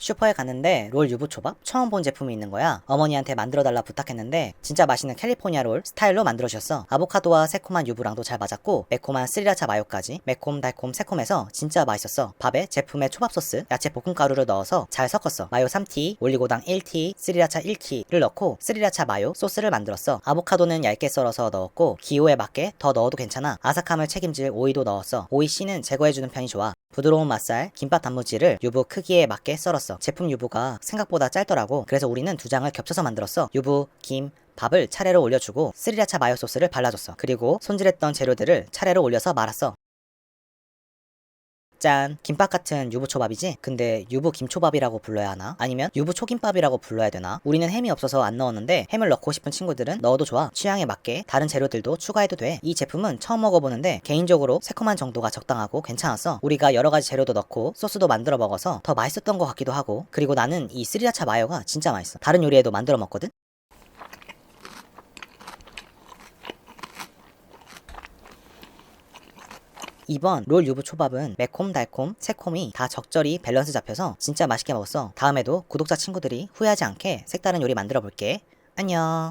슈퍼에 갔는데 롤 유부초밥 처음 본 제품이 있는 거야. 어머니한테 만들어달라 부탁했는데 진짜 맛있는 캘리포니아 롤 스타일로 만들어주셨어. 아보카도와 새콤한 유부랑도 잘 맞았고 매콤한 스리라차 마요까지 매콤 달콤 새콤해서 진짜 맛있었어. 밥에 제품에 초밥 소스, 야채 볶음 가루를 넣어서 잘 섞었어. 마요 3티, 올리고당 1티, 스리라차 1티를 넣고 스리라차 마요 소스를 만들었어. 아보카도는 얇게 썰어서 넣었고 기호에 맞게 더 넣어도 괜찮아. 아삭함을 책임질 오이도 넣었어. 오이 씨는 제거해주는 편이 좋아. 부드러운 맛살, 김밥 단무지를 유부 크기에 맞게 썰 었어. 제품 유부가 생각보다 짧더라고. 그래서 우리는 두 장을 겹쳐서 만들었어. 유부, 김, 밥을 차례로 올려주고 스리라차 마요 소스를 발라줬어. 그리고 손질했던 재료들을 차례로 올려서 말았어. 짠! 김밥 같은 유부초밥이지? 근데 유부 김초밥이라고 불러야 하나? 아니면 유부 초김밥이라고 불러야 되나? 우리는 햄이 없어서 안 넣었는데 햄을 넣고 싶은 친구들은 넣어도 좋아. 취향에 맞게 다른 재료들도 추가해도 돼. 이 제품은 처음 먹어보는데 개인적으로 새콤한 정도가 적당하고 괜찮았어. 우리가 여러 가지 재료도 넣고 소스도 만들어 먹어서 더 맛있었던 것 같기도 하고 그리고 나는 이 스리라차 마요가 진짜 맛있어. 다른 요리에도 만들어 먹거든? 이번 롤 유부 초밥은 매콤 달콤 새콤이 다 적절히 밸런스 잡혀서 진짜 맛있게 먹었어. 다음에도 구독자 친구들이 후회하지 않게 색다른 요리 만들어 볼게. 안녕.